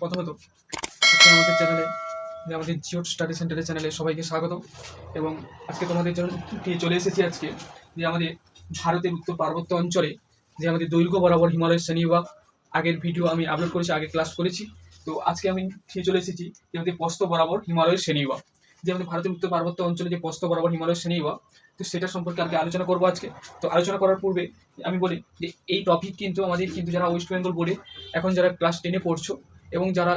প্রথমত আমাদের চ্যানেলে, যে আমাদের জিও স্টাডি সেন্টারের চ্যানেলে সবাইকে স্বাগত এবং আজকে তোমাদের জন্য নিয়ে চলে এসেছি আজকে, যে আমাদের ভারতের উত্তর পার্বত্য অঞ্চলে, যে আমাদের দৈর্ঘ্য বরাবর হিমালয়ের শ্রেণীবিভাগ। আগের ভিডিও আমি আপলোড করেছি, আগে ক্লাস করেছি। তো আজকে আমি নিয়ে চলে এসেছি, যে আমাদের পস্ত বরাবর হিমালয়ের শ্রেণীবিভাগ। যে আমাদের ভারতের উত্তর পার্বত্য অঞ্চলে যে পস্ত বরাবর হিমালয়ের শ্রেণীবিভাগ, তো সেটা সম্পর্কে আজকে আলোচনা করব আজকে। তো আলোচনা করার পূর্বে আমি বলি যে এই টপিক কিন্তু আমাদের কিন্তু যারা ওয়েস্ট বেঙ্গল বোর্ডে, এখন যারা ক্লাস টেনে পড়ছো এবং যারা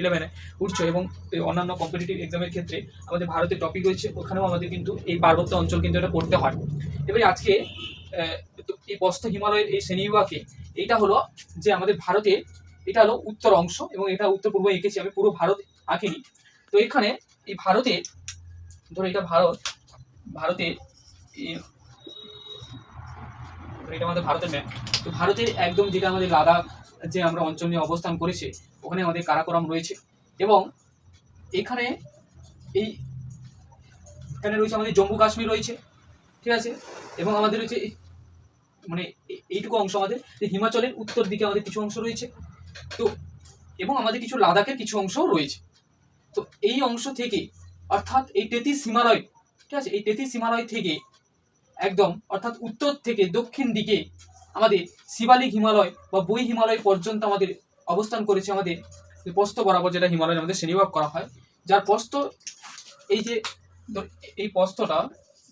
ইলেভেনে উঠছো এবং অন্যান্য কম্পিটিটিভ এক্সামের ক্ষেত্রে আমাদের ভারতের টপিক রয়েছে, ওখানেও আমাদের কিন্তু এই পার্বত্য অঞ্চল কিন্তু এটা পড়তে হয়। এবারে আজকে এই বস্ত হিমালয়ের এই শ্রেণীবিভাগে এইটা হলো যে আমাদের ভারতে এটা হলো উত্তর অংশ এবং এটা উত্তর পূর্ব এঁকেছি, আমি পুরো ভারত আঁকিনি। তো এখানে এই ভারতে, ধরো এটা ভারত, ভারতে এটা আমাদের ভারতের ম্যাপ তো ভারতের একদম যেটা আমাদের লাদাখ যে আমরা অঞ্চল নিয়ে অবস্থান করেছে, ওখানে আমাদের কারাকোরাম রয়েছে। এবং এখানে এই, এখানে রয়েছে আমাদের জম্মু কাশ্মীর রয়েছে, ঠিক আছে? এবং আমাদের রয়েছে মানে এইটুকু অংশ আমাদের, যে হিমাচলের উত্তর দিকে আমাদের কিছু অংশ রয়েছে। তো, এবং আমাদের কিছু লাদাখের কিছু অংশও রয়েছে। তো এই অংশ থেকে, অর্থাৎ এই তেতিস হিমালয়, ঠিক আছে? এই তেতিস হিমালয় থেকে একদম, অর্থাৎ উত্তর থেকে দক্ষিণ দিকে আমাদের শিবালিক হিমালয় বা বই হিমালয় পর্যন্ত আমাদের অবস্থান করেছে আমাদের প্রস্থ বরাবর যেটা হিমালয় আমাদের শ্রেণীভাগ করা হয়। যার প্রস্থ এই যে এই প্রস্থটা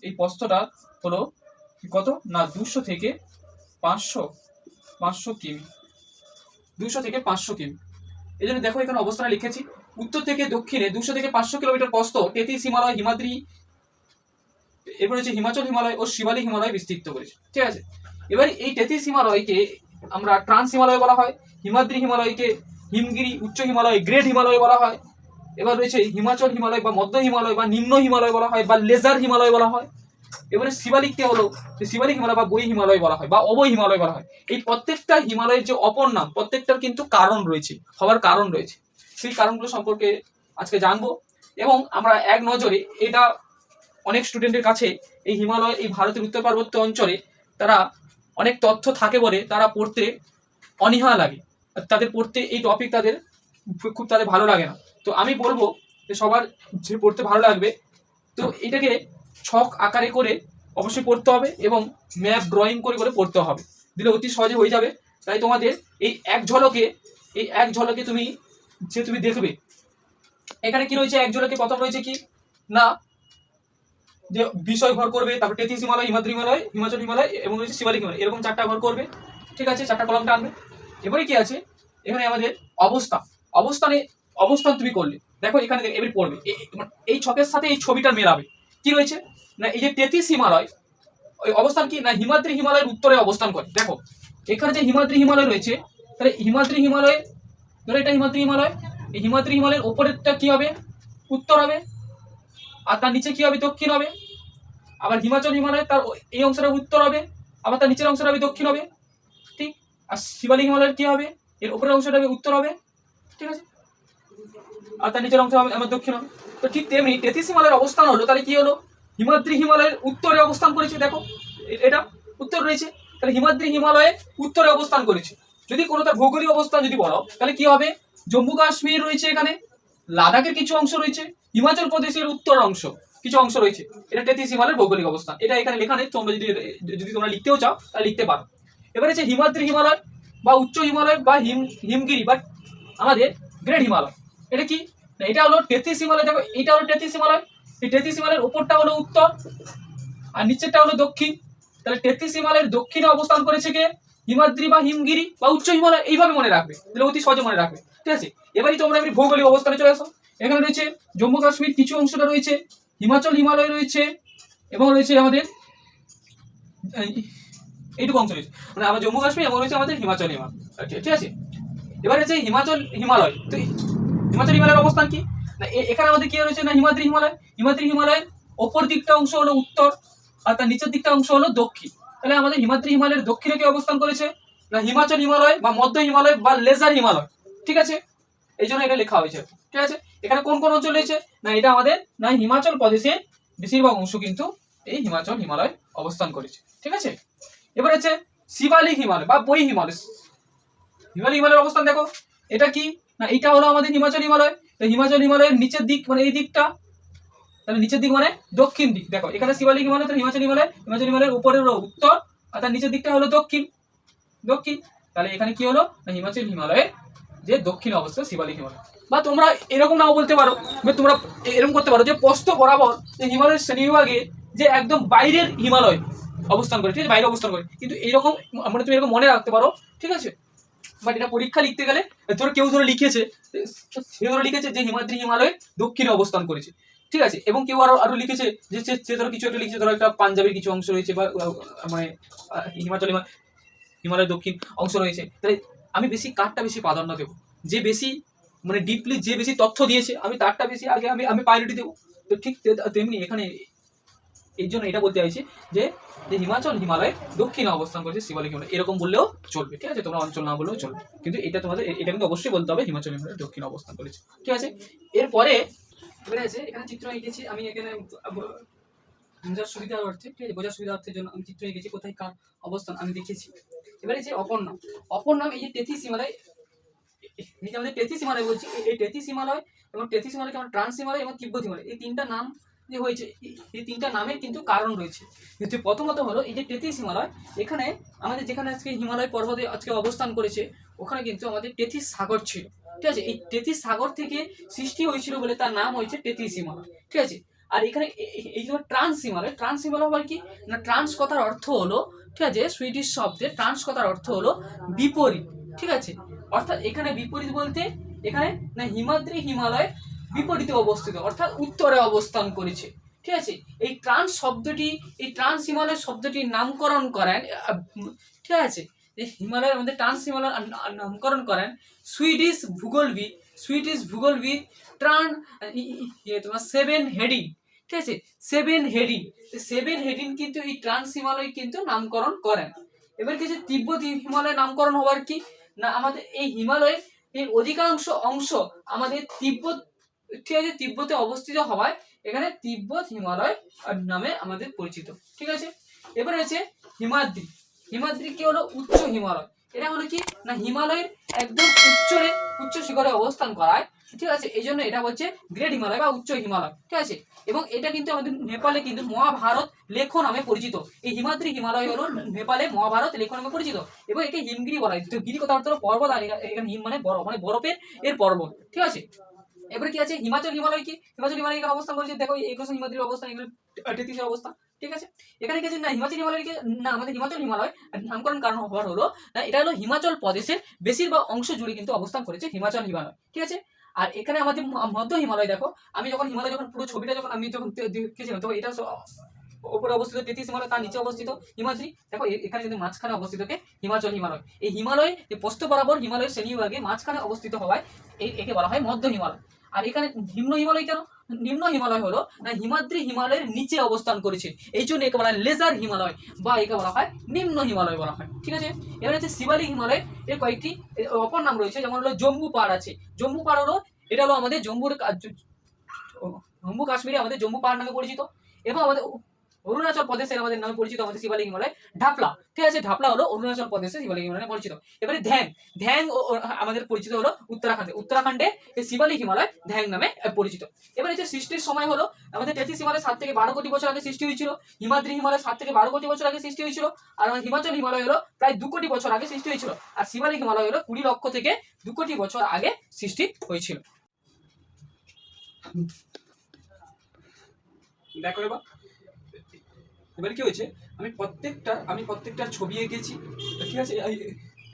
এই প্রস্থটা হলো কত? না, দুশো থেকে পাঁচশো পাঁচশো কিমি। দুশো থেকে পাঁচশো কিমি। এই জন্য দেখো এখানে অবস্থানে লিখেছি। উত্তর থেকে দক্ষিণে দুশো থেকে পাঁচশো কিলোমিটার প্রস্থ তেতিস হিমালয়, হিমাদ্রি, এরপর হচ্ছে হিমাচল হিমালয় ও শিবালিক হিমালয় বিস্তৃত করেছে। ঠিক আছে? এবার এই তেতিস হিমালয়কে আমরা ট্রান্স হিমালয় বলা হয়, হিমাদ্রি হিমালয়কে হিমগিরি, উচ্চ হিমালয়, গ্রেট হিমালয় বলা হয়। এবার রয়েছে হিমাচল হিমালয় বা মধ্য হিমালয় বা নিম্ন হিমালয় বলা হয় বা লেজার হিমালয় বলা হয়। এবারে শিবালিককে হলো শিবালিক হিমালয় বা বই হিমালয় বলা হয় বা অবৈ হিমালয় বলা হয়। এই প্রত্যেকটা হিমালয়ের যে অপর নাম, প্রত্যেকটার কিন্তু কারণ রয়েছে হওয়ার কারণ রয়েছে। সেই কারণগুলো সম্পর্কে আজকে জানব এবং আমরা এক নজরে এটা অনেক স্টুডেন্টের কাছে এই হিমালয়, এই ভারতের উত্তর পার্বত্য অঞ্চলে তারা অনেক তথ্য থাকে বলে তারা পড়তে অনীহা লাগে। তাদের পড়তে এই টপিক তাদের খুব তাদের ভালো লাগে না। তো আমি বলব যে সবার যে পড়তে ভালো লাগবে, তো এটাকে ছক আকারে করে অবশ্যই পড়তে হবে এবং ম্যাপ ড্রয়িং করে করে পড়তে হবে। দিলে অতি সহজে হয়ে যাবে। তাই তোমাদের এই এক ঝলকে, এই এক ঝলকে তুমি, যে তুমি দেখবে। এখানে কি রয়েছে? এক ঝলকে প্রথম রয়েছে কি? না যে বিষয় ঘর করবে, তারপর তেতিস হিমালয়, হিমাদ্রি হিমালয়, হিমাচল হিমালয় এবং রয়েছে শিবালিক হিমালয়। এরকম চারটা ঘর করবে, ঠিক আছে? চারটা কলমটা আনবে। এবারে কি আছে? এখানে আমাদের অবস্থা। অবস্থানে অবস্থান তুমি করলে। দেখো এখানে এবার পড়বে। মানে এই ছকের সাথে এই ছবিটা মেলাবে। কি রয়েছে? না, এই যে তেতিস হিমালয়, ওই অবস্থান কি? না, হিমাদ্রি হিমালয়ের উত্তরে অবস্থান করে। দেখো, এখানে যে হিমাদ্রি হিমালয় রয়েছে, তাহলে হিমাদ্রি হিমালয়, ধরো এটা হিমাদ্রি হিমালয়, এই হিমাদ্রি হিমালয়ের ওপরেরটা কি হবে? উত্তর হবে। আর তার নিচে কি হবে? দক্ষিণ হবে। আবার হিমাচল, হিমালয়, তার এই অংশটা উত্তর হবে। আবার তার নিচের অংশটা হবে দক্ষিণ হবে। ঠিক? আর শিবালিক হিমালয়ের কি হবে? এর উপরের অংশটা হবে উত্তর হবে। ঠিক আছে? আর তার নিচের অংশ হবে আমার দক্ষিণ হবে। তো ঠিক তেমনি তেতিস হিমালয়ের অবস্থান হলো। তাহলে কি হলো? হিমাদ্রি হিমালয়ের উত্তরে অবস্থান করেছে। দেখো এটা উত্তর রয়েছে। তাহলে হিমাদ্রি হিমালয়ে উত্তরে অবস্থান করেছে। যদি কোনো তার ভৌগোলিক অবস্থান যদি বলো, তাহলে কি হবে? জম্মু কাশ্মীর রয়েছে এখানে। লাদাখের কিছু অংশ রয়েছে। হিমাচল প্রদেশের উত্তর অংশ, কিছু অংশ রয়েছে। এটা তেতিস হিমালয়ের ভৌগোলিক অবস্থান। এটা এখানে লেখা নেই, তোমরা যদি যদি তোমরা লিখতেও চাও, তাহলে লিখতে পারো। এবারে হচ্ছে হিমাদ্রি হিমালয় বা উচ্চ হিমালয় বা হিম, হিমগিরি বা আমাদের গ্রেট হিমালয়। এটা কি? এটা হলো তেত্রিশ হিমালয়, দেখো, এটা হলো তেতিস হিমালয়। এই তেতিস হিমালয়ের উপরটা হলো উত্তর, আর নিচেরটা হলো দক্ষিণ। তাহলে তেত্রিশ হিমালয়ের দক্ষিণে অবস্থান করেছে কে? হিমাদ্রি বা হিমগিরি বা উচ্চ হিমালয়, এইভাবে মনে রাখবে, তাহলে অতি সহজে মনে রাখবে। ঠিক আছে? এবারই তোমরা এমনি ভৌগোলিক অবস্থানে চলে আসো। এখানে রয়েছে জম্মু কাশ্মীর কিছু অংশটা রয়েছে, হিমাচল, হিমালয় রয়েছে, এবং রয়েছে আমাদের এইটুকু অংশ রয়েছে। মানে আমার জম্মু কাশ্মীর, এবং রয়েছে আমাদের হিমাচল হিমালয় ঠিক- ঠিক আছে? এবার হচ্ছে হিমাচল, হিমালয়। তো হিমাচল, হিমালয়ের অবস্থান কি? না এখানে আমাদের কি রয়েছে? না, হিমাদ্রি হিমালয়। হিমাদ্রি হিমালয়ের ওপর দিকটা অংশ হলো উত্তর, আর তার নিচের দিকটা অংশ হলো দক্ষিণ। তাহলে আমাদের হিমাদ্রি হিমালয়ের দক্ষিণে কি অবস্থান করেছে? না, হিমাচল হিমালয় বা মধ্য হিমালয় বা লেজার হিমালয়। ঠিক আছে? এই জন্য এটা লেখা হয়েছে। ঠিক আছে? এখানে কোন কোন অঞ্চল রয়েছে? না, এটা আমাদের, না, হিমাচল প্রদেশের বেশিরভাগ অংশ কিন্তু এই হিমাচল হিমালয় অবস্থান করেছে। ঠিক আছে? এবার হচ্ছে শিবালিক হিমালয় বা বই হিমালয়। হিমালয় হিমালয়ের অবস্থান দেখো। এটা কি? না এটা হলো আমাদের হিমাচল হিমালয়। তো হিমাচল হিমালয়ের নিচের দিক মানে এই দিকটা। তাহলে নিচের দিক মানে দক্ষিণ দিক। দেখো, এখানে শিবালিক হিমালয়, তাহলে হিমাচল হিমালয়। হিমাচল হিমালয়ের উপরের হলো উত্তর, আর তার নিচের দিকটা হলো দক্ষিণ। দক্ষিণ। তাহলে এখানে কি হলো? না, হিমাচল হিমালয়ের যে দক্ষিণ অবস্থা, শিবালিক হিমালয়। বা তোমরা এরকম নাও বলতে পারো তোমরা এরকম করতে পারো যে পোস্ত বরাবর যে হিমালয়ের শ্রেণীবিভাগে যে একদম বাইরের হিমালয় অবস্থান করে, ঠিক আছে? বাইরে অবস্থান করে। কিন্তু এইরকম মানে তুমি এরকম মনে রাখতে পারো, ঠিক আছে? বাট এটা পরীক্ষা লিখতে গেলে ধরো কেউ ধরো লিখেছে, সে ধরো লিখেছে যে হিমাদ্রি হিমালয় দক্ষিণে অবস্থান করেছে, ঠিক আছে? এবং কেউ আরও আরও লিখেছে যে সে- ধরো কিছু একটা লিখেছে, ধরো একটা পাঞ্জাবের কিছু অংশ রয়েছে বা মানে হিমাচল হিমা- হিমালয়ের দক্ষিণ অংশ রয়েছে। তাহলে আমি বেশি কারটা বেশি প্রাধান্য দেবো। যে বেশি মানে ডিপলি যে বেশি তথ্য দিয়েছে, আমি তারটা বেশি আগে আমি আমি প্রায়োরিটি দেবো। তো ঠিক তেমনি এখানে এই জন্য এটা বলতে চাইছি যে হিমাচল হিমালয় দক্ষিণে অবস্থান করেছে শিবালিক হিমালয়। এরকম বললেও চলবে, ঠিক আছে? তোমরা অঞ্চল না বললেও চলবে। কিন্তু এটা তোমাদের এটা কিন্তু অবশ্যই বলতে হবে হিমাচল হিমালয় দক্ষিণে অবস্থান করেছে। ঠিক আছে? এরপরে, এবারে আছে, এখানে চিত্র এঁকেছি, আমি এখানে বোঝার সুবিধা অর্থে ঠিক আছে? বোঝার সুবিধা অর্থের জন্য আমি চিত্র এঁকেছি, কোথায় কার অবস্থান আমি দেখেছি। এবারে যে অপর নাম অপর নাম এই যে তেথিস হিমালয় যে আমাদের তেথিস হিমালয় বলছি, এই- তেথিস হিমালয় এবং তেথিস হিমালয়কে আমরা ট্রান্স হিমালয় এবং তিব্বত হিমালয়। এই তিনটা নাম যে হয়েছে, এই- তিনটা নামের কিন্তু কারণ রয়েছে। কিন্তু প্রথমত হলো, এই যে তেথিস হিমালয়, এখানে আমাদের যেখানে আজকে হিমালয় পর্বতে আজকে অবস্থান করেছে, ওখানে কিন্তু আমাদের তেথিস সাগর ছিল। ঠিক আছে? এই তেথিস সাগর থেকে সৃষ্টি হয়েছিল বলে তার নাম হয়েছে তেথিস হিমালয়। ঠিক আছে? আর এখানে এই যে ট্রান্স হিমালয় ট্রান্স হিমালয় আবার কি? না, ট্রান্স কথার অর্থ হলো, ঠিক আছে? সুইডিশ শব্দে ট্রান্স কথার অর্থ হলো বিপরীত। ঠিক আছে? অর্থাৎ এখানে বিপরীত বলতে এখানে না হিমাদ্রি হিমালয় বিপরীতে অবস্থিত, অর্থাৎ উত্তরে অবস্থান করেছে। ঠিক আছে? এই ট্রান্স শব্দটি, এই ট্রান্স হিমালয় শব্দটির নামকরণ করেন ঠিক আছে? এই হিমালয়ের মধ্যে ট্রান্স হিমালয় নামকরণ করেন সুইডিশ ভূগোলবিদ সুইডিশ ভূগোলবিদ ট্রান তোমার সেভেন হেডিং। ঠিক আছে? Seven heading. সেভেন হেডিং কিন্তু এই ট্রান্স হিমালয় কিন্তু নামকরণ করেন। এবার কিছু তিব্বত হিমালয় নামকরণ হওয়ার কি না, আমাদের এই হিমালয়ের এর অধিকাংশ অংশ আমাদের তিব্বত ঠিক আছে তিব্বতে অবস্থিত হওয়ায় এখানে তিব্বত হিমালয় নামে আমাদের পরিচিত। ঠিক আছে? এবার আছে হিমাদ্রি। হিমাদ্রি কি হলো? উচ্চ হিমালয়। এটা হলো কি? না, হিমালয়ের একদম উচ্চরে, উচ্চ শিখরে অবস্থান করায়, ঠিক আছে? এই জন্য এটা হচ্ছে গ্রেট হিমালয় বা উচ্চ হিমালয়, ঠিক আছে? এবং এটা কিন্তু আমাদের নেপালে কিন্তু মহাভারত লেখ নামে পরিচিত। এই হিমাদ্রি হিমালয় হলো নেপালে মহাভারত লেখ নামে পরিচিত। এবং একে হিমগিরি বলা হয়। গিরি কথা পর্বত, আর এখানে হিম মানে বরফ মানে বরফের, এর পর্বত, ঠিক আছে? এবারে কি আছে? হিমাচল, হিমালয় কি? হিমাচল, হিমালয় এখানে অবস্থান করেছে। দেখো, এই কোশ্চেন হিমাদ্রির অবস্থান এখানে তেত্রিশের অবস্থান ঠিক আছে? এখানে কি আছে? না, হিমাচল হিমালয়কে না, আমাদের হিমাচল, হিমালয় নামকরণ কারণ হওয়ার হলো এটা হলো হিমাচল প্রদেশের বেশিরভাগ অংশ জুড়ে কিন্তু অবস্থান করেছে হিমাচল, হিমালয়, ঠিক আছে? আর এখানে আমাদের মধ্য হিমালয় দেখো, আমি যখন হিমালয় যখন পুরো ছবিটা যখন, আমি যখন দেখেছিলাম তো এটা উপরে অবস্থিত তেত্রিশ হিমালয়, তার নিচে অবস্থিত হিমাদ্রি, দেখো এখানে কিন্তু মাঝখানে অবস্থিত কে? হিমাচল, হিমালয়। এই হিমালয়, যে পোস্ত বরাবর হিমালয়ের শ্রেণীবিভাগে মাঝখানে অবস্থিত হওয়ায় এই একে বলা হয় মধ্য হিমালয়। আর এখানে নিম্ন হিমালয় কেন? নিম্ন হিমালয় হলো হিমাদ্রি হিমালয়ের নিচে অবস্থান করেছে। এই জন্য একে বলা হয় লেজার হিমালয় বা একে বলা হয় নিম্ন হিমালয় বলা হয় ঠিক আছে? এবার হচ্ছে শিবালিক হিমালয় এর কয়েকটি অপর নাম রয়েছে যেমন হলো জম্মু পাহাড় আছে। জম্মু পাহাড় হলো এটা হলো আমাদের জম্বুর কা- জ- ও, জম্মু কাশ্মীরে আমাদের জম্মু পাহাড় নামে পরিচিত। এবং আমাদের অরুণাচল প্রদেশের আমাদের নামে পরিচিত আমাদের শিবালিক হিমালয় ঢাপলা। ঠিক আছে, ঢাপলা হলো অরুণাচল প্রদেশের শিবালিক হিমালয় পরিচিত। এবারে ধ্যাং ধ্যাং আমাদের পরিচিত হলো উত্তরাখণ্ডে। উত্তরাখণ্ডে এই শিবালিক হিমালয় ধ্যাং নামে পরিচিত। এবারে যে সৃষ্টির সময় হলো, আমাদের তেত্রিশ হিমালয় সাত থেকে বারো কোটি বছর আগে সৃষ্টি হয়েছিল। হিমাদ্রি হিমালয় সাত থেকে বারো কোটি বছর আগে সৃষ্টি হয়েছিল। আর আমাদের হিমাচল হিমালয় হলো প্রায় দু কোটি বছর আগে সৃষ্টি হয়েছিল। আর শিবালিক হিমালয় হলো কুড়ি লক্ষ থেকে দু কোটি বছর আগে সৃষ্টি হয়েছিল। দেখো এবার। এবার কি হয়েছে? আমি প্রত্যেকটা আমি প্রত্যেকটা ছবি এঁকেছি। ঠিক আছে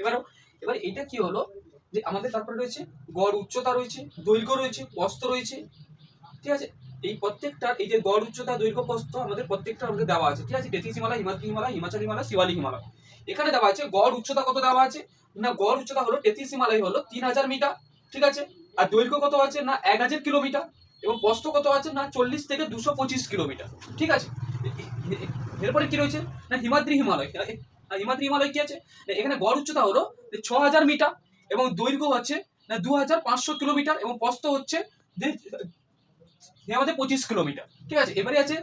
এবারও, এবার এটা কি হলো? যে আমাদের তারপরে রয়েছে গড় উচ্চতা রয়েছে, দৈর্ঘ্য রয়েছে, প্রস্থ রয়েছে। ঠিক আছে? এই প্রত্যেকটা, এই যে গড় উচ্চতা, দৈর্ঘ্য, প্রস্থ আমাদের প্রত্যেকটা আমাদের দেওয়া আছে। ঠিক আছে? তেত্রিশ হিমালয়, হিমাদ্রি হিমালয়, হিমাচল হিমালয়, শিবালী হিমালয়। এখানে দেওয়া আছে গড় উচ্চতা কত দেওয়া আছে? না, গড় উচ্চতা হলো তেত্রিশ হিমালয় হলো তিন হাজার মিটার। ঠিক আছে? আর দৈর্ঘ্য কত আছে? না, এক হাজার কিলোমিটার। এবং প্রস্থ কত আছে? না, চল্লিশ থেকে দুশো পঁচিশ কিলোমিটার। ঠিক আছে? এরপরে কি রয়েছে? না, হিমাদ্রি হিমালয়। হিমাদ্রি হিমালয় কি আছে? না, এখানে গড় উচ্চতা হলো ছ হাজার মিটার এবং দৈর্ঘ্য হচ্ছে, না দু হাজার পাঁচশো কিলোমিটার এবং প্রস্থ হচ্ছে আমাদের পঁচিশ কিলোমিটার। ঠিক আছে? এবারে আছে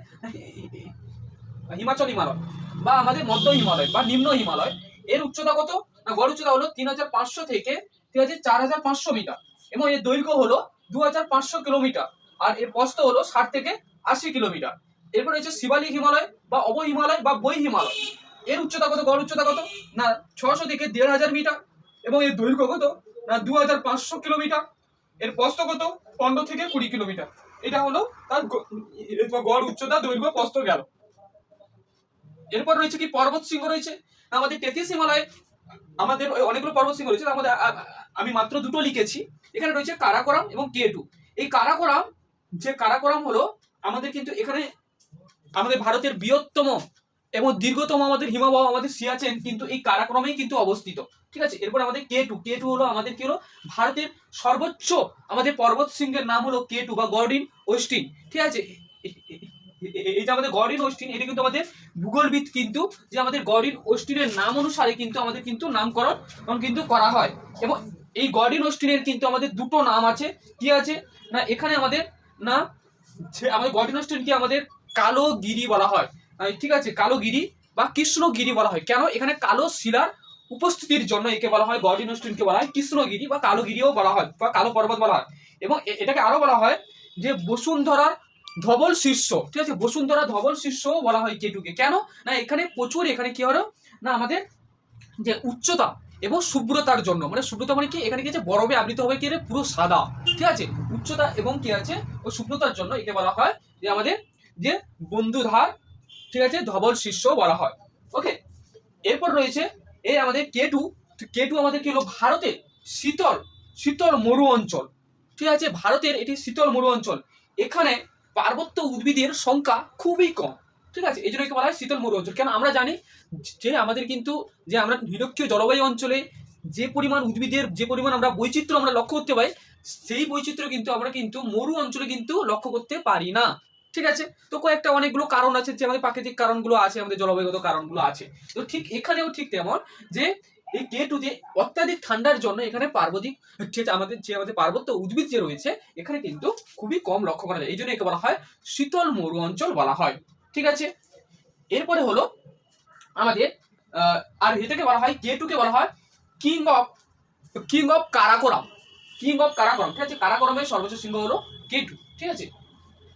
হিমাচল হিমালয় বা আমাদের মধ্য হিমালয় বা নিম্ন হিমালয়। এর উচ্চতা কত? না, গড় উচ্চতা হলো তিন হাজার পাঁচশো থেকে ঠিক আছে চার হাজার পাঁচশো মিটার এবং এর দৈর্ঘ্য হলো দু হাজার পাঁচশো কিলোমিটার। আর এর প্রস্থ হলো ষাট থেকে আশি কিলোমিটার। এরপর হচ্ছে শিবালিক হিমালয় বা অব হিমালয় বা বই হিমালয়। এর উচ্চতা কত? গড় উচ্চতা কত? না, ছশো থেকে দেড় হাজার মিটার। এবং এর দৈর্ঘ্য কত? না, দু হাজার পাঁচশো কিলোমিটার। এর প্রস্থ কত? পনেরো থেকে কুড়ি কিলোমিটার। এটা হলো তার গড় উচ্চতা, দৈর্ঘ্য প্রস্থ গেল। এরপর রয়েছে কি? পর্বত শৃঙ্গ রয়েছে। আমাদের তেতিস হিমালয় আমাদের অনেকগুলো পর্বত শৃঙ্গ রয়েছে। তার মধ্যে আ- আ- আমি মাত্র দুটো লিখেছি। এখানে রয়েছে কারাকোরাম এবং কে টু। এই কারাকোরাম, যে কারাকোরাম হলো, আমাদের কিন্তু এখানে আমাদের ভারতের বৃহত্তম এবং দীর্ঘতম আমাদের হিমবাহ আমাদের সিয়াচেন কিন্তু এই কারাক্রমেই কিন্তু অবস্থিত। ঠিক আছে? এরপর আমাদের কে টু। কে টু হলো আমাদের কি হলো? ভারতের সর্বোচ্চ আমাদের পর্বত শৃঙ্গের নাম হলো কে টু বা গডিন ওয়েস্টিন ঠিক আছে? এই এ- আমাদের গডিন ওয়েস্টিন এটা কিন্তু আমাদের ভূগোলবিদ কিন্তু যে আমাদের গডিন ওয়েস্টিনের নাম অনুসারে কিন্তু আমাদের কিন্তু নামকরণ কিন্তু করা হয়। এবং এই গডিন ওয়েস্টিনের কিন্তু আমাদের দুটো নাম আছে। কি আছে? না, এখানে আমাদের না আমাদের গডিন গর্ডিন ওয়েস্টিনকে আমাদের কালো গিরি বলা হয়। ঠিক আছে, কালো গিরি বা কৃষ্ণগিরি বলা হয়। কেন? এখানে কালো শিলার উপস্থিতির জন্য একে বলা হয় গর্ডিন ওয়েস্টিনকে বলা হয় কৃষ্ণগিরি বা কালোগিরিও বলা হয়, বা কালো পর্বত বলা হয়। এবং এটাকে আরও বলা হয় যে বসুন্ধরার ধবল শীর্ষ। ঠিক আছে, বসুন্ধরা ধবল শীর্ষ বলা হয় কেটুকে। কেন? না, এখানে প্রচুর, এখানে কি হলো? না, আমাদের যে উচ্চতা এবং শুভ্রতার জন্য। মানে শুভ্রতা মানে কি? এখানে কি আছে? বরফে আবৃত হবে কি পুরো সাদা। ঠিক আছে? উচ্চতা এবং কি আছে? ও শুভ্রতার জন্য একে বলা হয় যে আমাদের যে বন্ধুধার, ঠিক আছে, ধবল শীর্ষ বলা হয়। ওকে এরপর রয়েছে এই আমাদের কে টু কে টু আমাদের কি হলো? ভারতের শীতল শীতল মরু অঞ্চল। ঠিক আছে? ভারতের এটি শীতল মরু অঞ্চল। এখানে পার্বত্য উদ্ভিদের সংখ্যা খুবই কম। ঠিক আছে? এই জন্য বলা হয় শীতল মরু অঞ্চল। কেন? আমরা জানি যে আমাদের কিন্তু যে আমরা নিরক্ষীয় জলবায়ু অঞ্চলে যে পরিমাণ উদ্ভিদের, যে পরিমাণ আমরা বৈচিত্র্য আমরা লক্ষ্য করতে পাই সেই বৈচিত্র্য কিন্তু আমরা কিন্তু মরু অঞ্চলে কিন্তু লক্ষ্য করতে পারি না। ঠিক আছে? তো কয়েকটা অনেকগুলো কারণ আছে, যে আমাদের প্রাকৃতিক কারণগুলো আছে, আমাদের জলবায়ুগত কারণগুলো আছে। তো ঠিক এখানেও ঠিক তেমন যে এই কে টু যে অত্যাধিক ঠান্ডার জন্য এখানে পার্বতিক যে আমাদের যে আমাদের পার্বত্য উদ্ভিদ যে রয়েছে, এখানে কিন্তু খুবই কম লক্ষ্য করা যায়। এই জন্য একে বলা হয় শীতল মরু অঞ্চল বলা হয়। ঠিক আছে? এরপরে হলো আমাদের আর এটাকে বলা হয় কে টুকে বলা হয় king of king of Karakoram. King of Karakoram. ঠিক আছে? কারাকোরামের সর্বোচ্চ সিংহ হলো কে টু ঠিক আছে?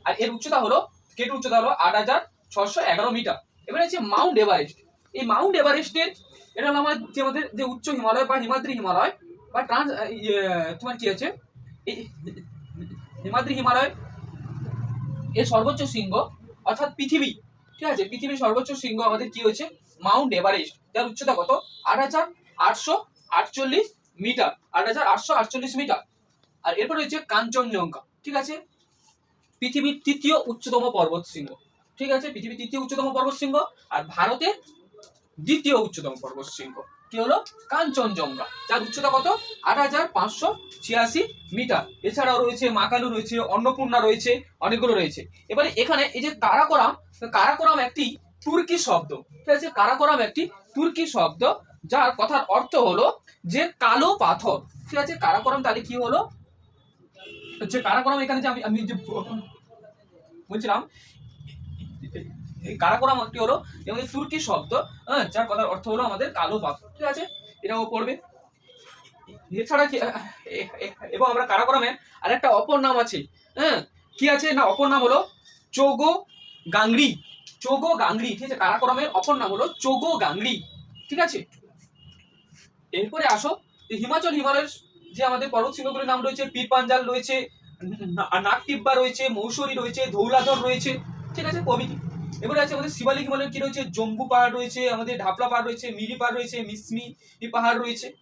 আর এর উচ্চতা হলো কে টু উচ্চতা হলো আট হাজার ছশো এগারো মিটার। এবারে হচ্ছে মাউন্ট এভারেস্ট। এই মাউন্ট এভারেস্টের, এটা হলো আমাদের যে আমাদের যে উচ্চ হিমালয় বা হিমাদ্রি হিমালয় বা ট্রান্স তোমার কি আছে? এই হিমাদ্রি হিমালয় এর সর্বোচ্চ শৃঙ্গ, অর্থাৎ পৃথিবী। ঠিক আছে? পৃথিবীর সর্বোচ্চ শৃঙ্গ আমাদের কি হয়েছে? Mount Everest. যার উচ্চতা কত? আট হাজার আটশো আটচল্লিশ মিটার। আট হাজার আটশো আটচল্লিশ মিটার। আর এরপর রয়েছে কাঞ্চনজঙ্ঘা। ঠিক আছে? পৃথিবীর তৃতীয় উচ্চতম পর্বত শৃঙ্গ। ঠিক আছে? পৃথিবীর তৃতীয় উচ্চতম পর্বত শৃঙ্গ আর ভারতের দ্বিতীয় উচ্চতম পর্বত শৃঙ্গ। কি হলো? কাঞ্চনজঙ্ঘা। যার উচ্চতা কত? আট হাজার পাঁচশো ছিয়াশি মিটার। এছাড়াও রয়েছে মাকালু, রয়েছে অন্নপূর্ণা, রয়েছে অনেকগুলো রয়েছে। এবারে এখানে এই যে কারাকোরাম কারাকোরাম একটি তুর্কি শব্দ। ঠিক আছে? কারাকোরাম একটি তুর্কি শব্দ, যার কথার অর্থ হলো যে কালো পাথর। ঠিক আছে? কারাকোরাম তাহলে কি হলো? যে কারাকোরাম এখানে যে আমি আমি যে বলছিলাম কারাকোরাম একটি হলো এবং তুর্কি শব্দ হ্যাঁ যার কথার অর্থ হলো আমাদের কালো পাথর ঠিক আছে? এটাও পড়বে। এছাড়া কি এবং আমরা কারাকোরামের আরেকটা অপর নাম আছে হ্যাঁ কি আছে? না, অপর নাম হলো চোগো গাংরি। চোগো গাংরি, ঠিক আছে? কারাকোরামের অপর নাম হলো চোগো গাংরি, ঠিক আছে? এরপরে আসো হিমাচল হিমালয়ের যে আমাদের পর্বত শৃঙ্গগুলির নাম রয়েছে, পীর পাঞ্জাল রয়েছে, না- নাগটিব্বা রয়েছে, মৌসুরি রয়েছে, ধৌলাধর রয়েছে, ঠিক আছে, প্রভৃতি। এবারে আছে আমাদের শিবালিক হিমালয়ের কি রয়েছে? জম্বু পাহাড় রয়েছে, আমাদের ঢাপলা পাহাড় রয়েছে, মিরি পাহাড় রয়েছে, মিসমি পাহাড় রয়েছে।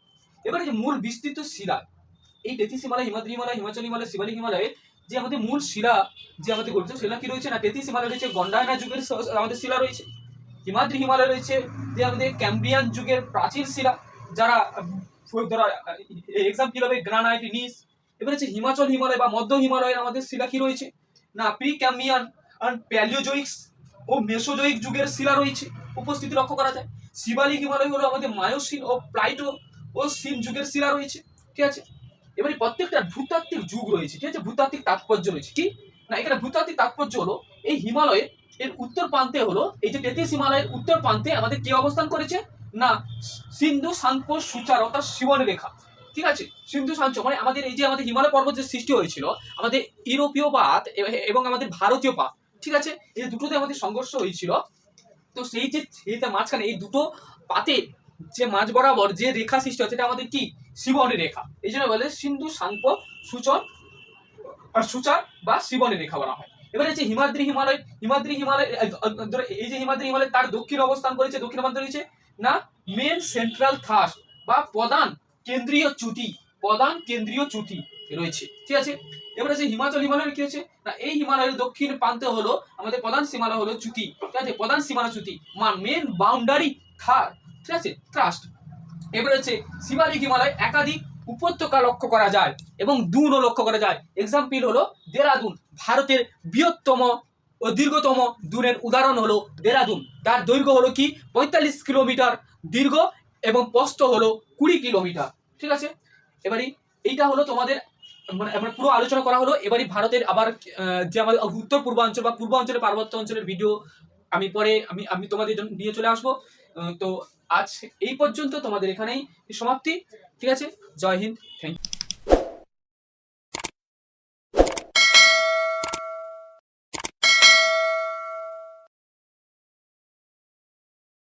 এবারে যে মূল বিস্তৃত শিলা, এই তেতিস হিমালয়, হিমাদ্রি হিমালয়, হিমাচল হিমালয়, শিবালিক হিমালয়ে যে আমাদের মূল শিলা যে আমাদের গঠিত শিলা কি রয়েছে না? তেতিস হিমালয় রয়েছে, গন্ডায়না যুগের আমাদের শিলা রয়েছে। হিমাদ্রি হিমালয় রয়েছে যে আমাদের ক্যাম্ব্রিয়ান যুগের প্রাচীন শিলা, যারা ধরা এক্সাম কি হবে গ্রানাইট নিস এবারে হচ্ছে হিমাচল হিমালয় বা মধ্য হিমালয়ের আমাদের শিলা কি রয়েছে? না প্রি ক্যাম্বিয়ান আর প্যালিওজোইক্স ও মেসোজোইক যুগের শিলা রয়েছে, উপস্থিতি লক্ষ্য করা যায়। শিবালিক হিমালয় হলো আমাদের মায়োসিন ও প্লাইটো ও সিন যুগের শিলা রয়েছে, ঠিক আছে? এবারে প্রত্যেকটা ভূতাত্ত্বিক যুগ রয়েছে, ঠিক আছে? ভূতাত্ত্বিক তাৎপর্য রয়েছে, কি? না, এখানে ভূতাত্ত্বিক তাৎপর্য হলো, এই হিমালয়ের এর উত্তর প্রান্তে হলো, এই যে তেতিস হিমালয়ের উত্তর প্রান্তে আমাদের কে অবস্থান করেছে? না, সিন্ধু শান্ত সুচার অর্থাৎ শিবন রেখা। ঠিক আছে? সিন্ধু সাঞ্চ মানে আমাদের এই যে আমাদের হিমালয় পর্বত যে সৃষ্টি হয়েছিল, আমাদের ইউরোপীয় পাত এবং আমাদের ভারতীয় পাত, ঠিক আছে? এই দুটোতে আমাদের সংঘর্ষ হয়েছিল। তো সেই যে সেইটা মাঝখানে, এই দুটো পাতে যে মাঝ বরাবর যে রেখা সৃষ্টি হয়, সেটা আমাদের কি? শিবনের রেখা। এই জন্য বলে সিন্ধু সাংপ সূচন আর সুচার বা শিবনের রেখা বলা হয়। এবারে যে হিমাদ্রি হিমালয় হিমাদ্রি হিমালয় এই যে হিমাদ্রি হিমালয়, তার দক্ষিণ অবস্থান করেছে, দক্ষিণ অবস্থান রয়েছে না মেন সেন্ট্রাল থাস্ট বা প্রধান কেন্দ্রীয় চ্যুতি, প্রধান কেন্দ্রীয় চ্যুতি রয়েছে। ঠিক আছে? এবারে যে হিমাচল হিমালয়ের কি হচ্ছে না, এই হিমালয়ের দক্ষিণ প্রান্তে হলো আমাদের প্রধান সীমানা হলো চ্যুতি। ঠিক আছে? প্রধান সীমানা চ্যুতি মান মেন বাউন্ডারি থার ঠিক আছে? ট্রাস্ট এবারে হচ্ছে শিবালিক হিমালয় একাধিক উপত্যকা লক্ষ্য করা যায় এবং দুনও লক্ষ্য করা যায়। এক্সাম্পল হলো দেরাদুন, ভারতের বৃহত্তম ও দীর্ঘতম দূরের উদাহরণ হলো দেরাদুন। তার দৈর্ঘ্য হলো কি? পঁয়তাল্লিশ কিলোমিটার দীর্ঘ এবং প্রস্থ হলো কুড়ি কিলোমিটার। ঠিক আছে? এবারে এইটা হলো তোমাদের মানে পুরো আলোচনা করা হলো। এবারে ভারতের আবার যে আমাদের উত্তর পূর্বাঞ্চল বা পূর্বাঞ্চলের পার্বত্য অঞ্চলের ভিডিও আমি পরে আমি আমি তোমাদের নিয়ে চলে আসব। তো আজ এই পর্যন্ত তোমাদের এখানেই সমাপ্তি। ঠিক আছে? জয় হিন্দ। থ্যাংক